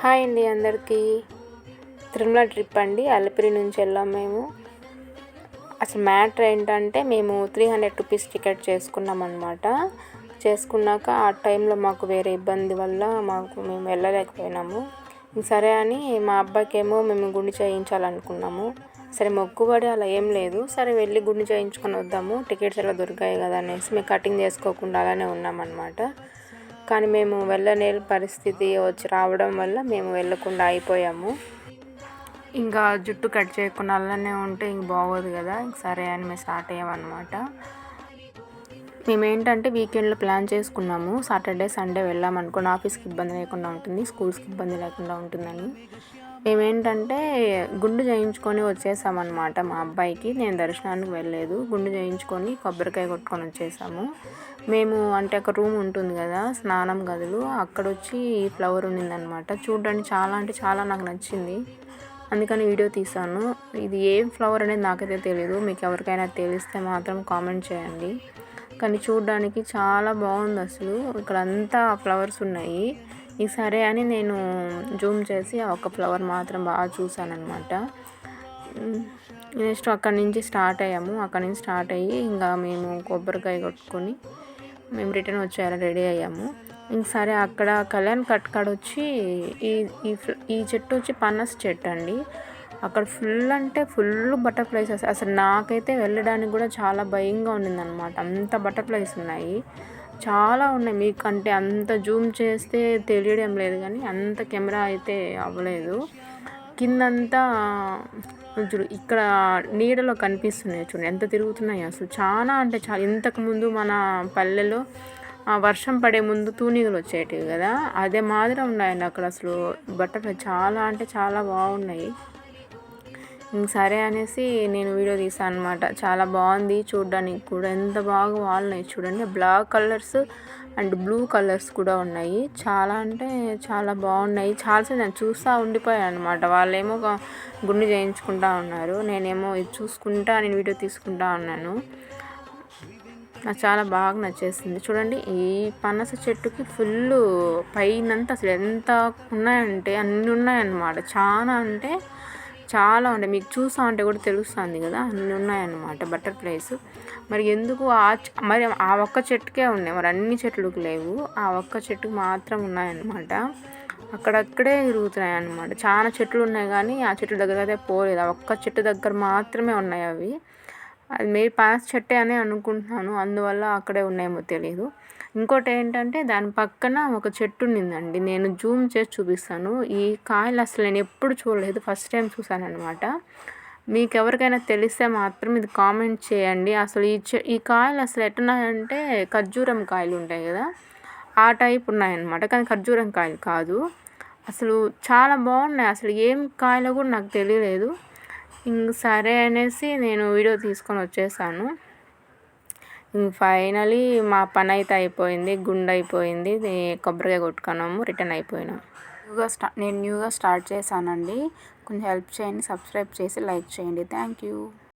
Hi అండి అందరికీ. Tirumala trip అండి. అలిపిరి నుంచి వెళ్ళాం మేము. అసలు మ్యాటర్ ఏంటంటే మేము త్రీ హండ్రెడ్ రూపీస్ టికెట్ చేసుకున్నాం అనమాట చేసుకున్నాక ఆ టైంలో మాకు వేరే ఇబ్బంది వల్ల మాకు మేము వెళ్ళలేకపోయినాము. సరే అని మా అబ్బాయికి ఏమో మేము గుండు చేయించాలనుకున్నాము. సరే మొక్కుబడి అలా ఏం లేదు. సరే వెళ్ళి గుండు చేయించుకొని వద్దాము. టికెట్స్ ఎలా దొరికాయి కదా అనేసి మేము కటింగ్ చేసుకోకుండా అలానే ఉన్నామన్నమాట కానీ మేము వెళ్ళనే పరిస్థితి వచ్చి రావడం వల్ల మేము వెళ్ళకుండా అయిపోయాము. ఇంకా జుట్టు కట్ చేయకుండా అలానే ఉంటే ఇంక బాగోదు కదా. ఇంక సరే అని మేము స్టార్ట్ అయ్యామన్నమాట. మేము ఏంటంటే వీకెండ్లో ప్లాన్ చేసుకున్నాము. సాటర్డే సండే వెళ్ళాం వెళ్ళామనుకోండి ఆఫీస్కి ఇబ్బంది లేకుండా ఉంటుంది. స్కూల్స్కి ఇబ్బంది లేకుండా ఉంటుందని. మేమేంటంటే గుండు చేయించుకొని వచ్చేసామన్నమాట మా అబ్బాయికి. నేను దర్శనానికి వెళ్ళలేదు. గుండు చేయించుకొని కొబ్బరికాయ కొట్టుకొని వచ్చేసాము. మేము అంటే ఒక రూమ్ ఉంటుంది కదా స్నానం గదులు. అక్కడ వచ్చి ఈ ఫ్లవర్ ఉన్నిందనమాట చూడడానికి చాలా అంటే చాలా నాకు నచ్చింది. అందుకని వీడియో తీసాను. ఇది ఏం ఫ్లవర్ అనేది నాకైతే తెలియదు మీకు ఎవరికైనా తెలిస్తే మాత్రం కామెంట్ చేయండి. కానీ చూడడానికి చాలా బాగుంది అసలు. ఇక్కడ అంతా ఫ్లవర్స్ ఉన్నాయి. ఈ సరే అని నేను జూమ్ చేసి ఆ ఒక్క ఫ్లవర్ మాత్రం బాగా చూసానమాట నెక్స్ట్ అక్కడి నుంచి స్టార్ట్ అయ్యాము. అక్కడి నుంచి స్టార్ట్ అయ్యి ఇంకా మేము కొబ్బరికాయ కొట్టుకొని మేము రిటర్న్ వచ్చేయాలి రెడీ అయ్యాము. ఇంక సరే అక్కడ కళ్యాణ్ కట్ కాడ వచ్చి ఈ ఈ ఈ చెట్టు వచ్చి పనస్ చెట్టు అండి అక్కడ ఫుల్ అంటే ఫుల్ బటర్ఫ్లైస్ అసలు నాకైతే వెళ్ళడానికి కూడా చాలా భయంగా ఉండిందనమాట అంత బటర్ఫ్లైస్ ఉన్నాయి. చాలా ఉన్నాయి. మీకంటే అంత జూమ్ చేస్తే తెలియడం లేదు కానీ అంత కెమెరా అయితే అవ్వలేదు. కిందంతా చూడు ఇక్కడ నీడలో కనిపిస్తున్నాయి చూడండి ఎంత తిరుగుతున్నాయి అసలు. చాలా అంటే చాలా ఇంతకుముందు మన పల్లెలో వర్షం పడే ముందు తూనీగలు వచ్చేటివి కదా అదే మాదిరి ఉన్నాయండి అక్కడ అసలు బట్టలు చాలా అంటే చాలా బాగున్నాయి. సరే అనేసి నేను వీడియో తీసాను అనమాట చాలా బాగుంది చూడడానికి కూడా. ఎంత బాగా వాళ్ళున్నాయి చూడండి. Black colours and blue colours కూడా ఉన్నాయి. చాలా అంటే చాలా బాగున్నాయి. చాలాసేపు నేను చూస్తూ ఉండిపోయాను అనమాట వాళ్ళేమో గుండు చేయించుకుంటా ఉన్నారు. నేనేమో ఇది చూసుకుంటా నేను వీడియో తీసుకుంటా ఉన్నాను. నాకు చాలా బాగా నచ్చేసింది. చూడండి ఈ పనస చెట్టుకి ఫుల్ పైనంతా అసలు ఎంత ఉన్నాయంటే అన్నీ ఉన్నాయన్నమాట. చాలా అంటే చాలా ఉంటాయి. మీకు చూసా ఉంటే కూడా తెలుస్తుంది కదా అన్నీ ఉన్నాయన్నమాట బటర్ఫ్లైస్. మరి ఎందుకు ఆ మరి ఆ ఒక్క చెట్టుకే ఉన్నాయి. మరి అన్ని చెట్లకు లేవు. ఆ ఒక్క చెట్టుకు మాత్రం ఉన్నాయన్నమాట. అక్కడక్కడే తిరుగుతున్నాయి అన్నమాట చాలా చెట్లు ఉన్నాయి కానీ ఆ చెట్టు దగ్గర అయితే పోలేదు. ఆ ఒక్క చెట్టు దగ్గర మాత్రమే ఉన్నాయి అవి. అది మే పాస్ చెట్టే అని అనుకుంటున్నాను. అందువల్ల అక్కడే ఉన్నాయేమో తెలియదు ఇంకోటి ఏంటంటే దాని పక్కన ఒక చెట్టు ఉండిందండి. నేను జూమ్ చేసి చూపిస్తాను. ఈ కాయలు అసలు నేను ఎప్పుడు చూడలేదు. ఫస్ట్ టైం చూసాను అనమాట మీకు ఎవరికైనా తెలిస్తే మాత్రం ఇది కామెంట్ చేయండి. అసలు ఈ చె ఈ కాయలు అసలు ఎట్టున్నాయంటే ఖర్జూరం కాయలు ఉంటాయి కదా ఆ టైప్ ఉన్నాయన్నమాట. కానీ ఖర్జూరం కాయలు కాదు. అసలు చాలా బాగున్నాయి. అసలు ఏం కాయలో కూడా నాకు తెలియలేదు. ఇంక సరే అనేసి నేను వీడియో తీసుకొని వచ్చేసాను. ఫైనలీ మా పని అయితే అయిపోయింది గుండె అయిపోయింది. కొబ్బరికాయ కొట్టుకున్నాము రిటర్న్ అయిపోయినాం. న్యూగా స్టా నేను న్యూగా స్టార్ట్ చేశానండి. కొంచెం హెల్ప్ చేయండి సబ్స్క్రైబ్ చేసి లైక్ చేయండి. Thank you.